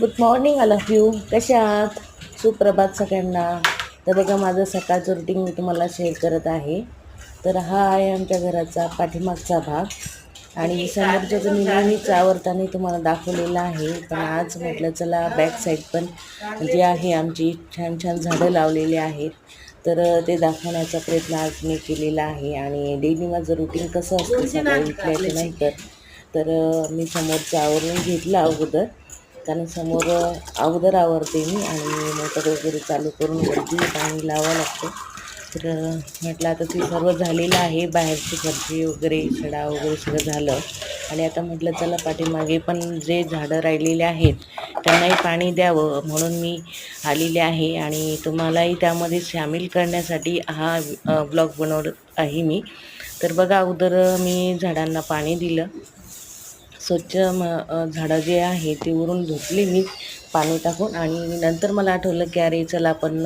Good morning I love you कशा आहात? सुप्रभात सगळ्यांना. तर बघा माझं सकाळचं रुटीन मी तुम्हाला शेअर करत आहे. तर हा आहे आमच्या घराचा पाठीमागचा भाग. आणि समोरच्या तर मी नेहमीच आवडताना तुम्हाला दाखवलेला आहे पण आज म्हटलं चला बॅक साईड पण जे आहे आमची छान छान झाडं लावलेली आहेत. तर ते दाखवण्याचा प्रयत्न आज मी केलेला आहे. आणि डेली माझं रुटीन कसं असतं सकाळी उठल्याच्या नाही तर मी समोरचं आवरून घेतलं अगोदर. कारण समोर अगोदर आवरते मी आणि मोटर वगैरे चालू करून गर्दी पाणी लावावं लागतं. तर म्हटलं आता ते सर्व झालेलं आहे बाहेरची फरशी वगैरे सडा वगैरे सगळं झालं. आणि आता म्हटलं चला पाठीमागे पण जे झाडं राहिलेले आहेत त्यांनाही पाणी द्यावं म्हणून मी आलेले आहे. आणि तुम्हालाही त्यामध्ये सामील करण्यासाठी हा ब्लॉग बनवत आहे मी. तर बघा अगोदर मी झाडांना पाणी दिलं. स्वच्छ म झाडं जे आहे ते वरून धुतली मी पाणी टाकून. आणि नंतर मला आठवलं की अरे चला आपण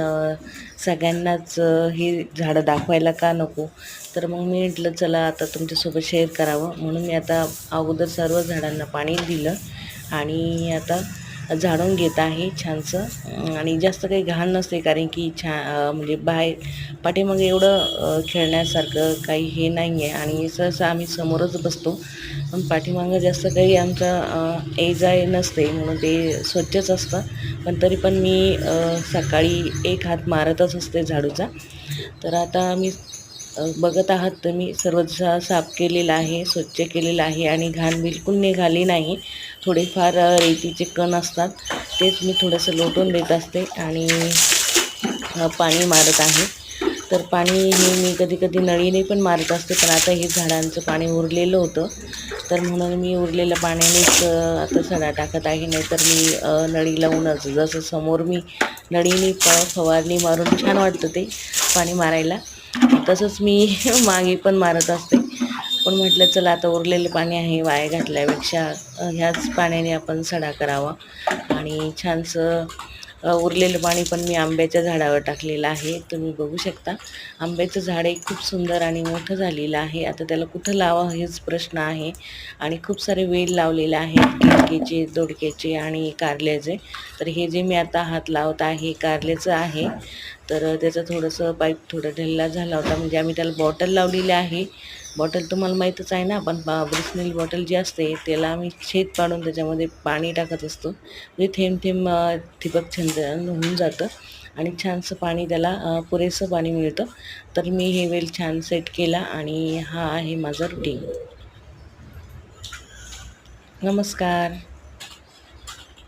सगळ्यांनाच हे झाडं दाखवायला का नको? तर मग मी म्हटलं चला आता तुमच्यासोबत शेअर करावं. म्हणून मी आता अगोदर सर्व झाडांना पाणी दिलं. आणि आता झाडून घेत आहे छानसं. आणि जास्त काही घाण नसते कारण की छा म्हणजे बाहेर पाठीमागे एवढं खेळण्यासारखं काही हे नाही आहे आणि सहसा आम्ही समोरच बसतो. पण पाठीमागं जास्त काही आमचं ये जाय नसते. म्हणून ते स्वच्छच असतं. पण तरी पण मी सकाळी एक हात मारतच असते झाडूचा. तर आता मी बघत आहात तुम्ही. सर्वसा साफ केलेला आहे स्वच्छ केलेलं आहे आणि घाण बिलकुल निघाली नाही. थोडेफार रेतीचे कण असतात. तेच मी थोडंसं लोटून देत असते आणि पाणी मारत आहे. तर पाणी हे मी कधी कधी नळीने पण मारत असते पण आता हे झाडांचं पाणी उरलेलं होतं. तर म्हणून मी उरलेल्या पाण्यानेच आता सडा टाकत आहे. नाहीतर मी नळी लावूनच जसं समोर मी नळीने प फवारणी मारून छान वाटतं ते पाणी मारायला. तसंच मी मागे पण मारत असते. पण म्हटलं चला आता उरलेलं पाणी आहे वाया घातल्यापेक्षा ह्याच पाण्याने आपण सडा करावा. आणि छानसं उरलेलं पाणी पण मी आंब्याच्या झाडावर टाकलेलं आहे. तुम्ही बघू शकता आंब्याचं झाड एक खूप सुंदर आणि मोठं झालेलं आहे. आता त्याला कुठं लावा हेच प्रश्न आहे. आणि खूप सारे वेल लावलेले आहेत खिडकीचे दोडक्याचे आणि कारल्याचे. तर हे जे मी आता हात लावत आहे कारल्याचं आहे तर त्याचं थोडंसं पाईप थोडं ढिल्ला झाला होता. म्हणजे आम्ही त्याला बॉटल लावलेली आहे. बॉटल तुम्हाला माहीतच आहे ना आपण ब्रिसनेल बॉटल जी असते त्याला आम्ही छेद पाडून त्याच्यामध्ये पाणी टाकत असतो. म्हणजे थेंब थेंब ठिबक छंद होऊन जातं आणि छानसं पाणी त्याला पुरेसं पाणी मिळतं. तर मी हे वेल छान सेट केला आणि हा आहे माझा रुटीन. नमस्कार.